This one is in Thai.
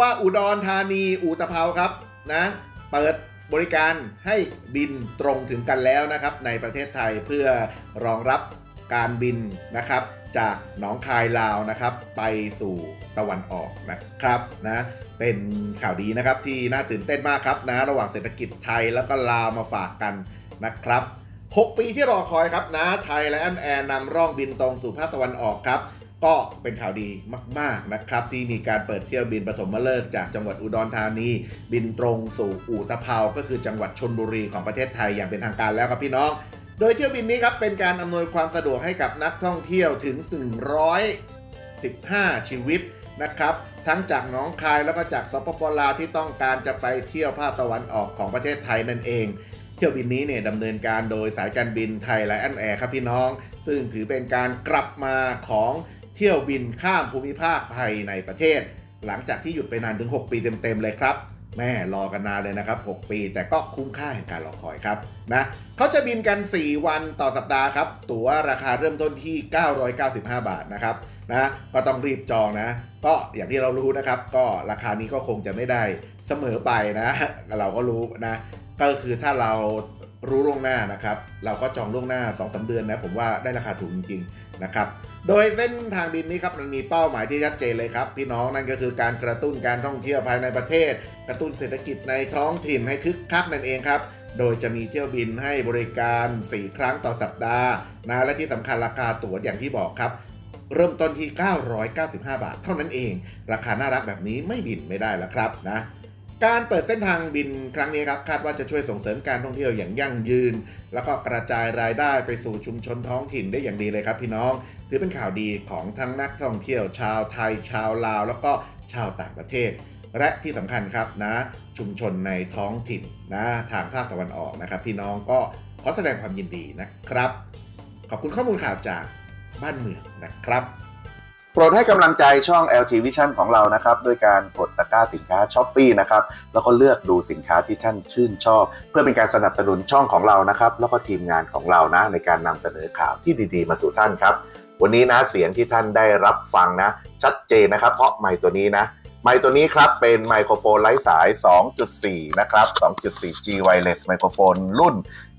ว่าอุดรธานีอุตภเปาครับนะเปิดบริการให้บินตรงถึงกันแล้วนะครับ ในประเทศไทยเพื่อรองรับการบินนะครับ จากหนองคายลาวนะครับ ไปสู่ตะวันออกนะครับนะเป็นข่าวดีนะครับที่น่าตื่นเต้นมากครับนะระหว่างเศรษฐกิจไทยแล้วก็ลาวมาฝากกันนะครับ 6 ปีที่รอคอยครับนะไทยและแอนแอร์นำร่องบินตรงสู่ภาคตะวันออกครับ ก็เป็นข่าวดีมาก ๆ นะครับ ที่มีการเปิดเที่ยวบินปฐมฤกษ์จากจังหวัดอุดรธานี บินตรงสู่อู่ตะเภาก็คือจังหวัดชนบุรีของประเทศไทยอย่างเป็นทางการแล้วครับพี่น้อง โดยเที่ยวบินนี้ครับเป็นการอำนวยความสะดวกให้กับนักท่องเที่ยวถึง 115 ชีวิตนะครับทั้งจากหนองคายแล้วก็จากสปปลาวที่ต้องการจะไปเที่ยวภาคตะวันออกของประเทศไทยนั่นเอง เที่ยวบินนี้เนี่ยดำเนินการโดยสายการบินไทยและอันแอร์ครับพี่น้อง ซึ่งถือเป็นการกลับมาของ เที่ยวบินข้ามภูมิภาคภายในประเทศ หลังจากที่หยุดไปนานถึง 6 ปีเต็มๆเลยครับ แม่รอกันนานเลยนะครับ 6 ปี แต่ก็คุ้มค่าแห่งการรอคอยครับนะเขาจะบินกัน 4 วันต่อสัปดาห์ครับ ตั๋วราคาเริ่มต้นที่ 995 บาทนะครับนะก็ต้องรีบจองนะ ก็อย่างที่เรารู้นะครับ ก็ราคานี้ก็คงจะไม่ได้เสมอไปนะ เราก็รู้นะ ก็คือถ้าเรารู้ล่วงหน้านะครับ เราก็จองล่วงหน้า2อสเดือนนะ ผมว่าได้ราคาถูกจริง นะครับ โดยเส้นทางบินนี้ครับมันมีเป้าหมายที่ชัดเจนเลยครับ พี่น้องนั่นก็คือการกระตุ้นการท่องเที่ยวภายในประเทศ กระตุ้นเศรษฐกิจในท้องถิ่นให้คึกคักนั่นเองครับโดยจะมีเที่ยวบินให้บริการ 4 ครั้งต่อสัปดาห์นะและที่สำคัญราคาตั๋วอย่างที่บอกครับ เริ่มต้นที่ 995 บาท เท่านั้นเอง ราคาน่ารักแบบนี้ไม่บินไม่ได้แล้วครับนะ การเปิดเส้นทางบินครั้งนี้ครับคาดว่าจะช่วยส่งเสริมการท่องเที่ยวอย่างยั่งยืน แล้วก็กระจายรายได้ไปสู่ชุมชนท้องถิ่นได้อย่างดีเลยครับพี่น้อง ถือเป็นข่าวดีของทั้งนักท่องเที่ยวชาวไทย ชาวลาว แล้วก็ชาวต่างประเทศ และที่สำคัญครับนะ ชุมชนในท้องถิ่นนะทางภาคตะวันออกนะครับ พี่น้องก็ขอแสดงความยินดีนะครับ ขอบคุณข้อมูลข่าวจากบ้านเมืองนะครับ โปรดให้กำลังใจช่อง LT Vision ของเรานะครับด้วยการกดตะกร้าสินค้าช้อปปีนะครับแล้วก็เลือกดูสินค้าที่ท่านชื่นชอบ เพื่อเป็นการสนับสนุนช่องของเรานะครับแล้วก็ทีมงานของเรานะในการนำเสนอข่าวที่ดีๆ มาสู่ท่านครับ วันนี้นะเสียงที่ท่านได้รับฟังนะ ชัดเจนนะครับ เพราะไมค์ตัวนี้นะไมค์ตัวนี้ครับเป็นไมโครโฟนไร้สาย 2.4 นะครับ 2.4 G wireless ไมโครโฟนรุ่น